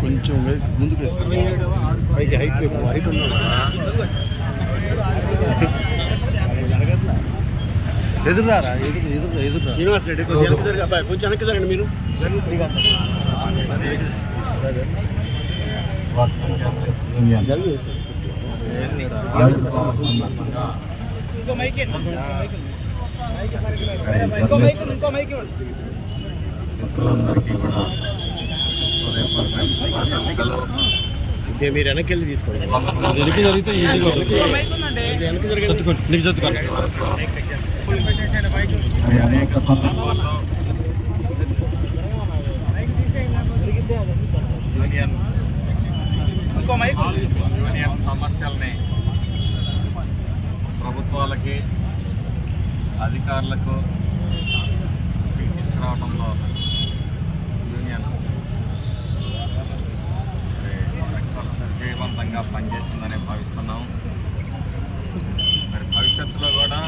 కొంచెం ముందుకు. పైకి హైట్ హైట్ ఉన్నాడు ఎదురారా ఎదురు ఎదురు ఎదురు శ్రీనివాస్ రెడ్డి కొంచెం వెనక్కి జరగ అబ్బాయి కొంచెం వెనక్కి జరగండి మీరు. ఇదే మీరు వెనక్కి వెళ్ళి తీసుకోండి వెనక్కి జరిగితే ఈజీగా సర్దుకోండి. నీకు సర్దుకోండి. అనేక సందర్భాల్లో యూనియన్ సమస్యల్ని ప్రభుత్వాలకి అధికారులకు తీసుకురావడంలో యూనియన్ మరి సక్సెస్ విధంగా పనిచేస్తుందని భావిస్తున్నాం. మరి భవిష్యత్తులో కూడా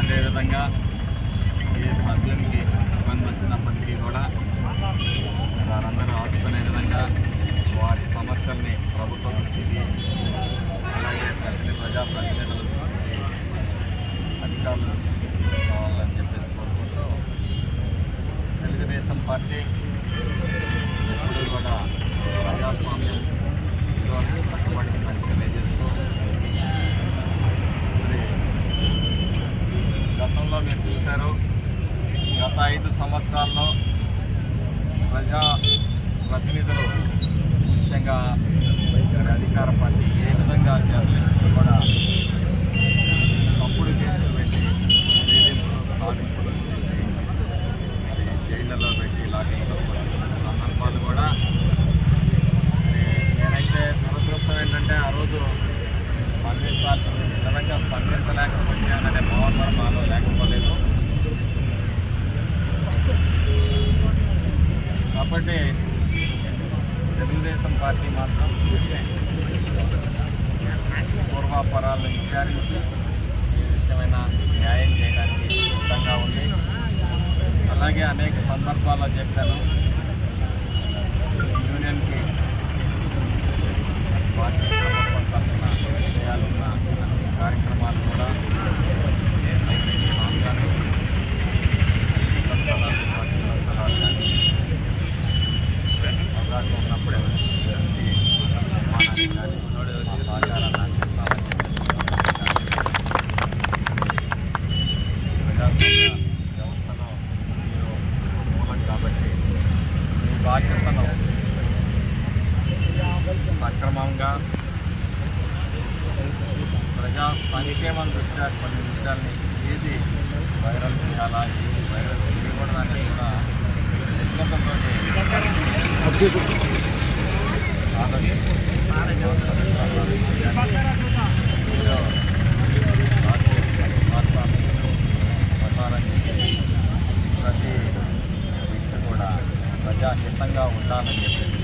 అదేవిధంగా ఏ సభ్యునికి ఇబ్బంది వచ్చినప్పటికీ కూడా వారందరూ ఆదుకునే విధంగా వారి సమస్యల్ని ప్రభుత్వ దృష్టికి అలాగే ప్రతిని ప్రజాప్రతినిధుల దృష్టికి అధికారుల దృష్టికి చెప్పేసి కోరుకుంటూ తెలుగుదేశం పార్టీ గతంలో మీరు చూశారు. గత ఐదు సంవత్సరాల్లో ప్రజా ప్రతినిధులు ముఖ్యంగా మరి అధికార పార్టీ ఏ విధంగా జర్నలిస్టులు కూడా కాబట్టి తెలుగుదేశం పార్టీ మాత్రం పూర్వాపరాలను విచారించి ఏ విషయమైన న్యాయం చేయడానికి సిద్ధంగా ఉంది. అలాగే అనేక సందర్భాల్లో చెప్పాను. యూనియన్కి పార్టీ ప్రజా సంక్షేమం దృష్ట్యా కొన్ని విషయాల్ని ఏది వైరల్ చేయాలా ఏది వైరల్ చేయకూడదని కూడా ప్రతి వ్యక్తి కూడా ప్రజాహితంగా ఉండాలని చెప్పేసి